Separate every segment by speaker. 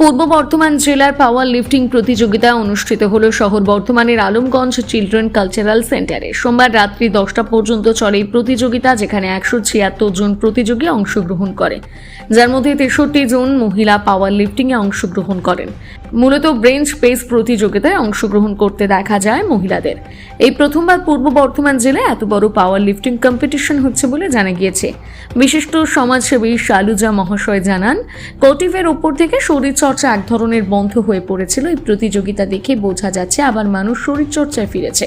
Speaker 1: পূর্ব বর্ধমান জেলার পাওয়ার লিফটিং প্রতিযোগিতা অনুষ্ঠিত হল শহর বর্ধমানের আলমগঞ্জ চিলড্রেন কালচারাল সেন্টারে। সোমবার রাত্রি দশটা পর্যন্ত চলে এই প্রতিযোগিতা, যেখানে একশো ছিয়াত্তর জন প্রতিযোগী অংশগ্রহণ করে। যার মধ্যে তেষট্টি জন মহিলা পাওয়ার লিফটিংয়ে অংশগ্রহণ করেন। মূলত ব্রেঞ্চ পেস প্রতিযোগিতায় অংশগ্রহণ করতে দেখা যায় মহিলাদের। এই প্রথমবার পূর্ব বর্ধমান জেলায় এত বড় পাওয়ার লিফটিং কম্পিটিশন হচ্ছে বলে জানা গিয়েছে। বিশিষ্ট সমাজসেবী শালুজা মহাশয় জানান, কটিভের ওপর থেকে শরীরচর্চা এক ধরনের বন্ধ হয়ে পড়েছিল। এই প্রতিযোগিতা দেখে বোঝা যাচ্ছে আবার মানুষ শরীরচর্চায় ফিরেছে।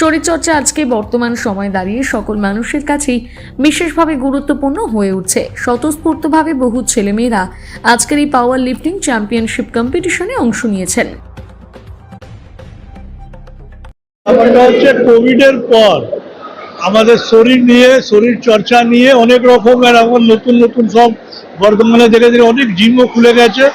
Speaker 1: শরীরচর্চা আজকে বর্তমান সময় দাঁড়িয়ে সকল মানুষের কাছেই বিশেষভাবে গুরুত্বপূর্ণ হয়ে উঠছে। স্বতঃস্ফূর্তভাবে বহু ছেলেমেয়েরা আজকের এই পাওয়ার লিফটিং চ্যাম্পিয়নশিপ কম্পিটিশনে অংশ নিয়েছেন।
Speaker 2: কোভিডের পর আমাদের শরীর নিয়ে শরীর চর্চা নিয়ে অনেক রকমের এখন নতুন নতুন সব বর্ধমানে ধীরে ধীরে অনেক জিমও খুলে গেছে।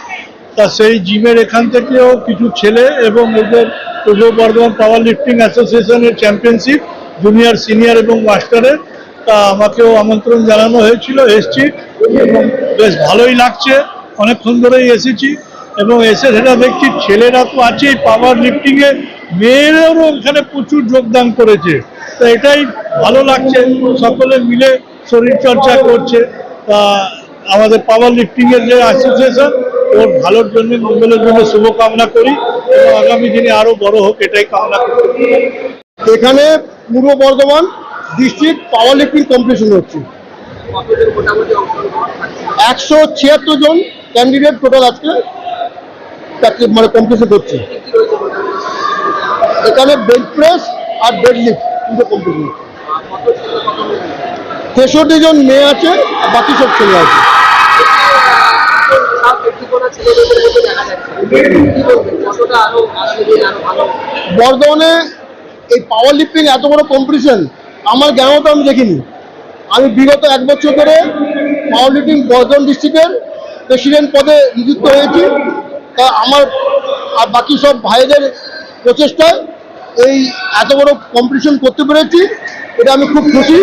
Speaker 2: তা সেই জিমের এখান থেকেও কিছু ছেলে এবং এদের পূর্ব বর্ধমান পাওয়ার লিফটিং অ্যাসোসিয়েশনের চ্যাম্পিয়নশিপ জুনিয়র সিনিয়র এবং মাস্টারের তা আমাকেও আমন্ত্রণ জানানো হয়েছিল, এসছি এবং বেশ ভালোই লাগছে। অনেকক্ষণ ধরেই এসেছি এবং এসে সেটা দেখছি ছেলেরা তো আছেই পাওয়ার লিফটিংয়ে মেয়েরাও এখানে প্রচুর যোগদান করেছে। তো এটাই ভালো লাগছে, সকলে মিলে শরীরচর্চা করছে। তা আমাদের পাওয়ার লিফটিংয়ের যে অ্যাসোসিয়েশন ওর ভালোর জন্য, মঙ্গলের জন্য শুভকামনা করি এবং আগামী দিনে আরও বড় হোক, এটাই কামনা করি
Speaker 3: এখানে Purba Bardhaman district power lifting competition হচ্ছে। একশো ছিয়াত্তর জন ক্যান্ডিডেট টোটাল আজকে মানে কম্পিটিশন করছে এখানে বেঞ্চ প্রেস আর ডেড লিফট দুটো কম্পিটিশন তেষট্টি জন মেয়ে আছে, বাকি সব ছেলে আছে। বর্ধমানে এই পাওয়ার লিফটিং এত বড় কম্পিটিশন আমার জ্ঞানত আমি দেখিনি। আমি বিগত এক বছর ধরে পাওয়ার লিফটিং বর্ধমান ডিস্ট্রিক্টের প্রেসিডেন্ট পদে নিযুক্ত হয়েছি। তা আমার আর বাকি সব ভাইদের প্রচেষ্টায় এই এত বড় কম্পিটিশন করতে পেরেছি। এটা আমি খুব খুশি।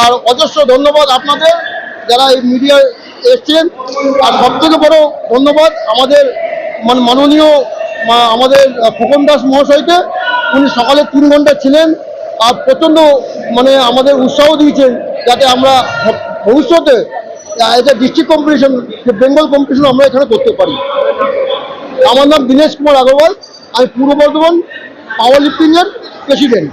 Speaker 3: আর অজস্র ধন্যবাদ আপনাদের, যারা এই মিডিয়ায় এসছেন আর সব থেকে বড় ধন্যবাদ আমাদের মানে মাননীয় আমাদের খোকন দাস মহাশয়কে। উনি সকালে তিন ঘণ্টা ছিলেন আর প্রচণ্ড মানে আমাদের উৎসাহ দিয়েছেন যাতে আমরা ভবিষ্যতে এটা ডিস্ট্রিক্ট কম্পিটিশন বেঙ্গল কম্পিটিশন আমরা এখানে করতে পারি। আমার নাম দীনেশ কুমার আগরওয়াল, আমি পূর্ব বর্ধমান পাওয়ার লিফটিংয়ের প্রেসিডেন্ট